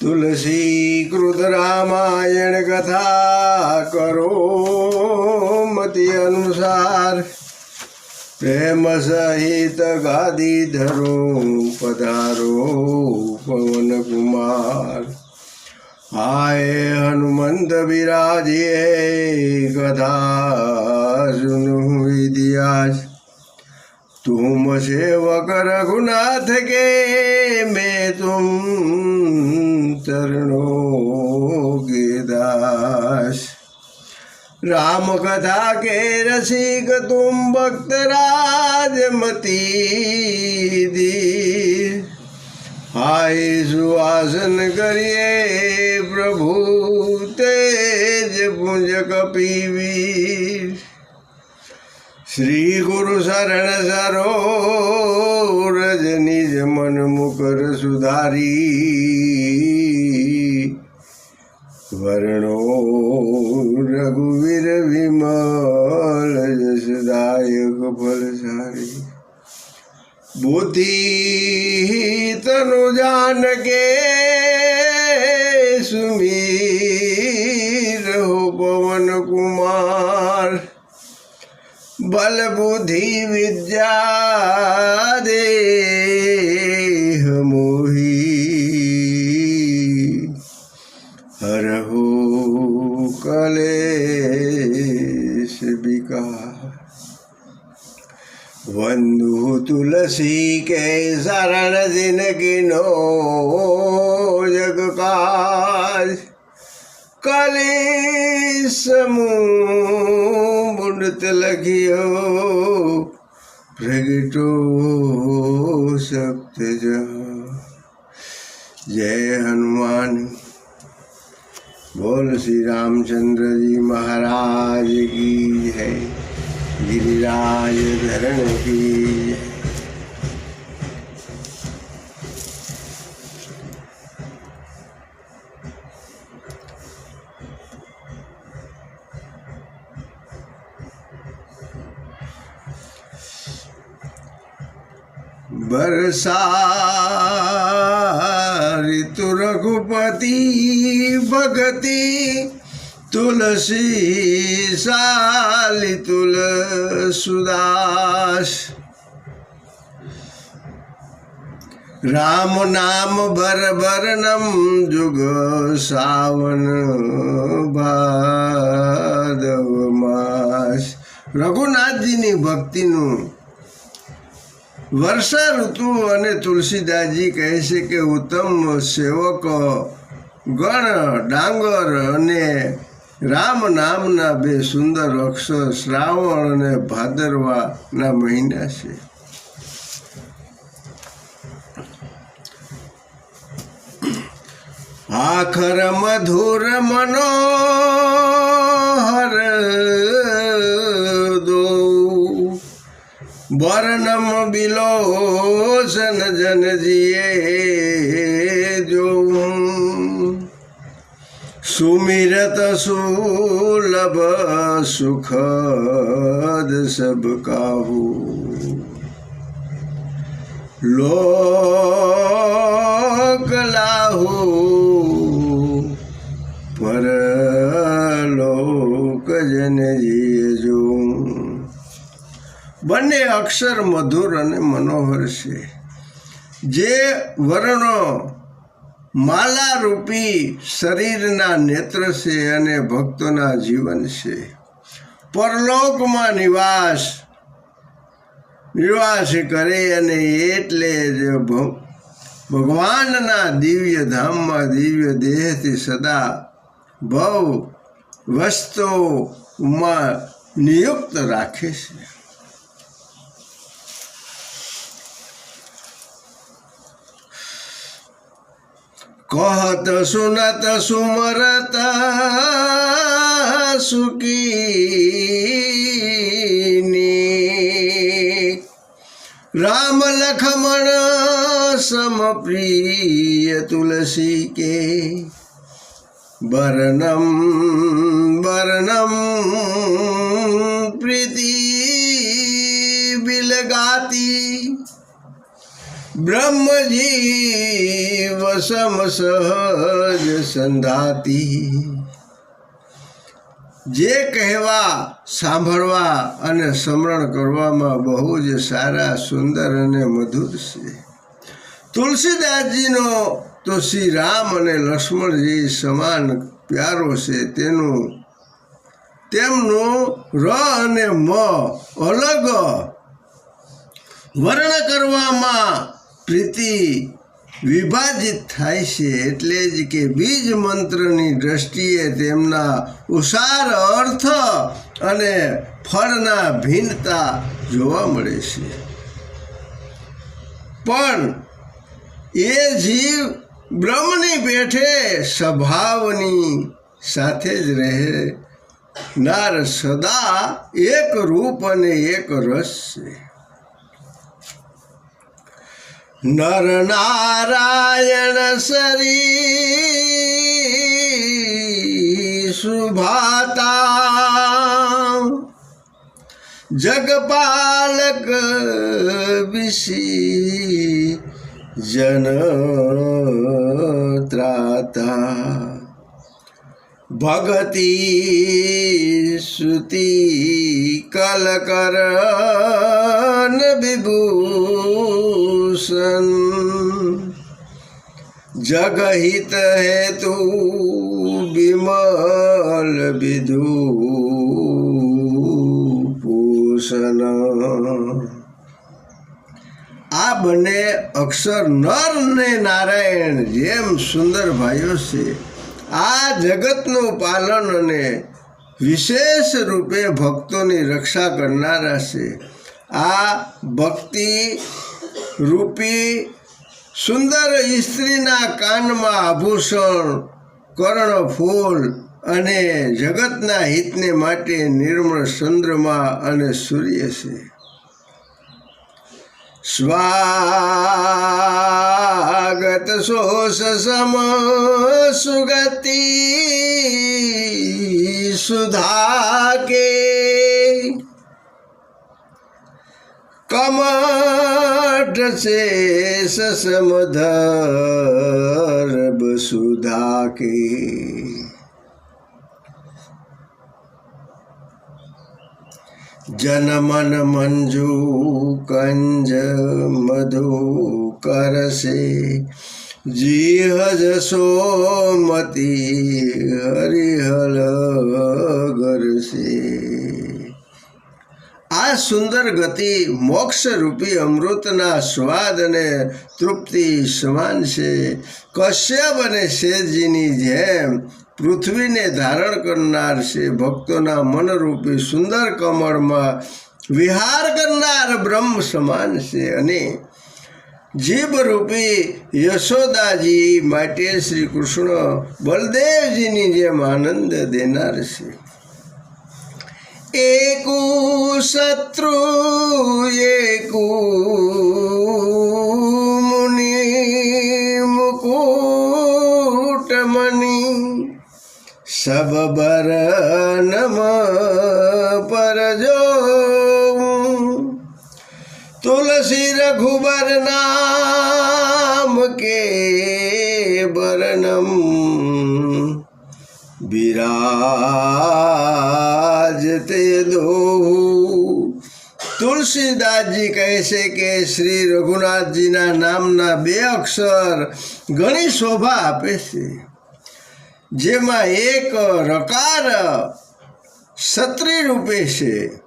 તુલસી કૃત રામાયણ કથા કરો મતિ અનુસાર. પ્રેમ સહિત ગાદી ધરો, પધારો પવન કુમાર. હાય હનુમંત બિરાજીએ કથા સુનુ ઇતિહાસ. તુમ સેવક રઘુનાથ કે મેં તુમ ચરણો ગેદાસ રામ કથા કે રસિક તું ભક્ત રાજમતી દી હાય સુવાસન કરીએ પ્રભુ તેજ પુંજ કપીવી શ્રી ગુરુ શરણ સરો રજની જ મન મુકર સુધારી. વર્ણો રઘુવીર વિમલ જસદાયક ફલસારી બુદ્ધિ તનુ જાનકે સુમીર હો પવન કુમાર. બલ બુદ્ધિ વિદ્યા દે कलेश विकार। बंधु तुलसी के शरण दिन गिनो जग काज। कलेश मुंडत लगियो, प्रगटो सप्त जय हनुमान। बोल श्री रामचंद्र जी महाराज की है गिरिराज धरण की बरसा કરી રઘુપતિ ભગતિ તુલસી સાલી તુલ સુદાસ રામ નામ ભરભરનમ જુગ સાવન ભાદવ માસ. રઘુનાથજીની ભક્તિનું વર્ષા ઋતુ અને તુલસીદાસજી કહે છે કે ઉત્તમ સેવક, ગણ, ડાંગર અને રામ નામના બે સુંદર અક્ષર શ્રાવણ અને ભાદરવાના મહિના છે. આખર મધુર મનોહર વર્ણમ બિલોસન જનજીએ જો સુમિરત સુલભ સુખદ સબ કાહુ. લોક લાહુ પરલોક જનજીએ જો બંને અક્ષર મધુર અને મનોહર છે. જે વર્ણો માલા રૂપી શરીરના નેત્ર છે અને ભક્તોના જીવન છે. પરલોકમાં નિવાસ નિવાસ કરે અને એટલે જ ભગવાનના દિવ્ય ધામમાં દિવ્ય દેહથી સદા ભવ વસ્તુમાં નિયુક્ત રાખે છે. કહત સુનત સુમરત સુકીની. રામ લખમણ સમ પ્રિય તુલસી કે. વર્ણમ વર્ણમ પ્રીતિ બિલગાતી. બ્રહ્મજીવ સમ સહજ સંધાતી. જે કહેવા, સાંભળવા અને સ્મરણ કરવામાં બહુ જ સારા, સુંદર અને મધુર છે. તુલસીદાસજીનો તો શ્રી રામ અને લક્ષ્મણજી સમાન પ્યારો છે. તેનું, તેમનું ર અને મ અલગ. વર્ણ કરવામાં પ્રીતિ વિભાજિત થાય છે એટલે જ કે બીજ મંત્રની દ્રષ્ટિએ તેમના ઉસાર અર્થ અને ફળના ભિન્નતા જોવા મળે છે. પણ એ જીવ બ્રહ્મની પેઠે સ્વભાવની સાથે જ રહે. નાર સદા એક રૂપ અને એક રસ છે. નર નારાયણ સરી સુભાતા. જગપાલક વિશી જન ત્રાતા. ભગતી શ્રુતિ કલકરન વિભૂષણ જગહિત હેતુ વિમલ વિધુ પૂષણ આ બંને અક્ષર નર ને નારાયણ જેમ સુંદર ભાઈઓ છે આ જગતનું પાલન અને વિશેષ રૂપે ભક્તોની રક્ષા કરનારા છે આ ભક્તિ રૂપી સુંદર સ્ત્રીના કાનમાં આભૂષણ કર્ણફૂલ અને જગતના હિતને માટે નિર્મળ ચંદ્રમા અને સૂર્ય છે. સ્વાગત સોસમ સમ સુગતિ સુધા કે કમઠ શેષ સમધર સુધા કે જનમન મંજુ કંજ મધુ કરશે જીહજ સોમતી હરિહલ ગરશે આ સુંદર ગતિ મોક્ષ રૂપી અમૃતના સ્વાદ અને તૃપ્તિ સમાન છે. કશ્યપ અને શેરજીની જેમ પૃથ્વીને ધારણ કરનાર છે ભક્તોના મનરૂપી સુંદર કમળમાં વિહાર કરનાર બ્રહ્મ સમાન છે અને જીભરૂપી યશોદાજી માટે શ્રી કૃષ્ણ બલદેવજીની જેમ આનંદ દેનાર છે. એકુ શત્રુ એકુ મુનિ મુકુટમણી સબ બરનમ પરજો તુલસી રઘુબર નામ કે બરનમ બિરાજ તે દો તુલસીદાસજી કહે છે કે શ્રી રઘુનાથજીના નામના બે અક્ષર ઘણી શોભા આપે છે. જેમાં એક રકાર સત્રી રૂપે છે.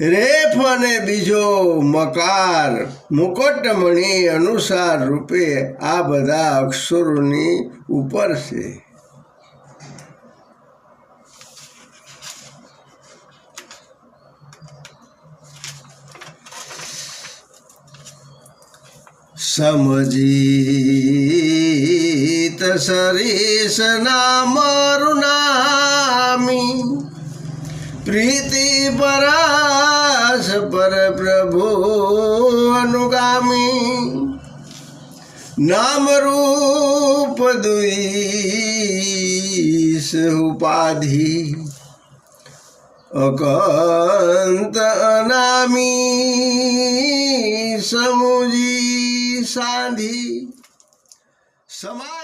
રેફ અને બીજો મકાર મુકટમણી અનુસાર રૂપે આ બધા અક્ષરોની ઉપર છે. સમજીત સરીસ નામ નામી. પ્રીતિ પરાશ પર પ્રભુ અનુગામી. નામ રૂપ દુઈસ ઉપાધિ. અકંત અનામી. સમુજી સાંધી. સમા